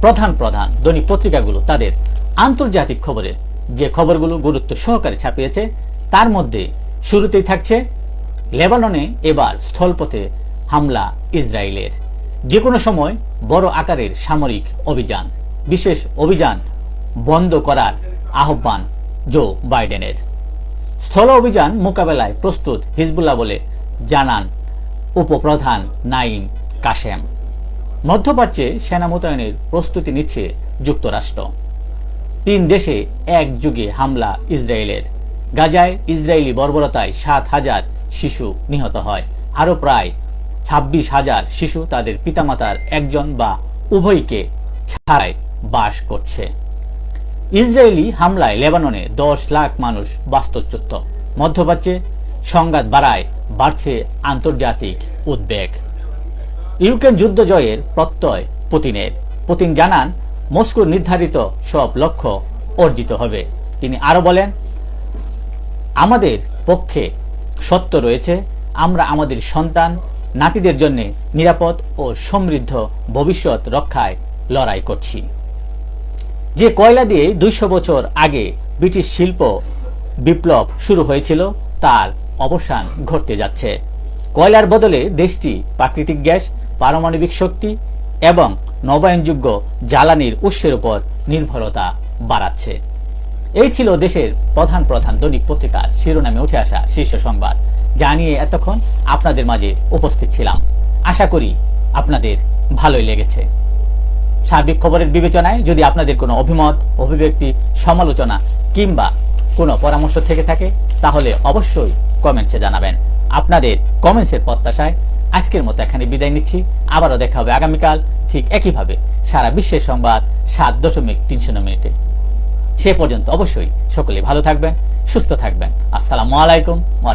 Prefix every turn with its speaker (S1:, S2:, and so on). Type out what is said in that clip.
S1: প্রধান প্রধান দৈনিক পত্রিকাগুলো তাদের আন্তর্জাতিক খবরের যে খবরগুলো গুরুত্ব সহকারে ছাপিয়েছে, তার মধ্যে শুরুতেই থাকছে, লেবাননে এবার স্থলপথে হামলা ইসরায়েলের। যে কোনো সময় বড় আকারের সামরিক অভিযান, বিশেষ অভিযান বন্ধ করার আহ্বান জো বাইডেনের। স্থল অভিযান মোকাবেলায় প্রস্তুত হিজবুল্লাহ বলে জানান উপপ্রধান নাইম কাশেম। মধ্যপ্রাচ্যে সেনা মোতায়েনের প্রস্তুতি নিচ্ছে যুক্তরাষ্ট্র। তিন দেশে এক যুগে হামলা ইসরায়েলের। গাজায় ইসরায়েলি বর্বরতায় সাত হাজার শিশু নিহত হয়। আরও প্রায় ছাব্বিশ হাজার শিশু তাদের পিতামাতার একজন বা উভয়কে ছাড়াই বাস করছে। ইসরায়েলি হামলায় লেবাননে দশ লাখ মানুষ বাস্তুচ্যুত। মধ্যপ্রাচ্যে সংঘাত বাড়ায় বাড়ছে আন্তর্জাতিক উদ্বেগ। ইউক্রেন যুদ্ধ জয়ের প্রত্যয় পুতিনের। পুতিন জানান, মস্কোর নির্ধারিত সব লক্ষ্য অর্জিত হবে। তিনি আরও বলেন, আমাদের পক্ষে সত্য রয়েছে, আমরা আমাদের সন্তান, নাতিদের জন্য নিরাপদ ও সমৃদ্ধ ভবিষ্যৎ রক্ষায় লড়াই করছি। যে কয়লা দিয়ে দুইশো বছর আগে ব্রিটিশ শিল্প বিপ্লব শুরু হয়েছিল, তার অবসান ঘটতে যাচ্ছে। কয়লার বদলে দেশটি প্রাকৃতিক গ্যাস পারমাণবিক শক্তি এবং নবায়নযোগ্য জ্বালানির উৎসের উপর নির্ভরতা বাড়াচ্ছে। এই ছিল দেশের প্রধান প্রধান দৈনিক পত্রিকার শিরোনামে উঠে আসা শীর্ষ সংবাদ। যা নিয়ে এতক্ষণ আপনাদের মাঝে উপস্থিত ছিলাম। আশা করি আপনাদের ভালোই লেগেছে। সার্বিক খবরের বিবেচনায় যদি আপনাদের কোনো অভিমত, অভিব্যক্তি, সমালোচনা কিংবা কোনো পরামর্শ থেকে থাকে, তাহলে অবশ্যই কমেন্টসে জানাবেন। আপনাদের কমেন্টসের প্রত্যাশায় আজকের মতো এখানে বিদায় নিচ্ছি। আবারও দেখা হবে আগামীকাল ঠিক একইভাবে সারা বিশ্বের সংবাদ সাত দশমিক তিনশো মিনিটে। সে পর্যন্ত অবশ্যই সকলে ভালো থাকবেন, সুস্থ থাকবেন। আসসালামু আলাইকুম ওয়া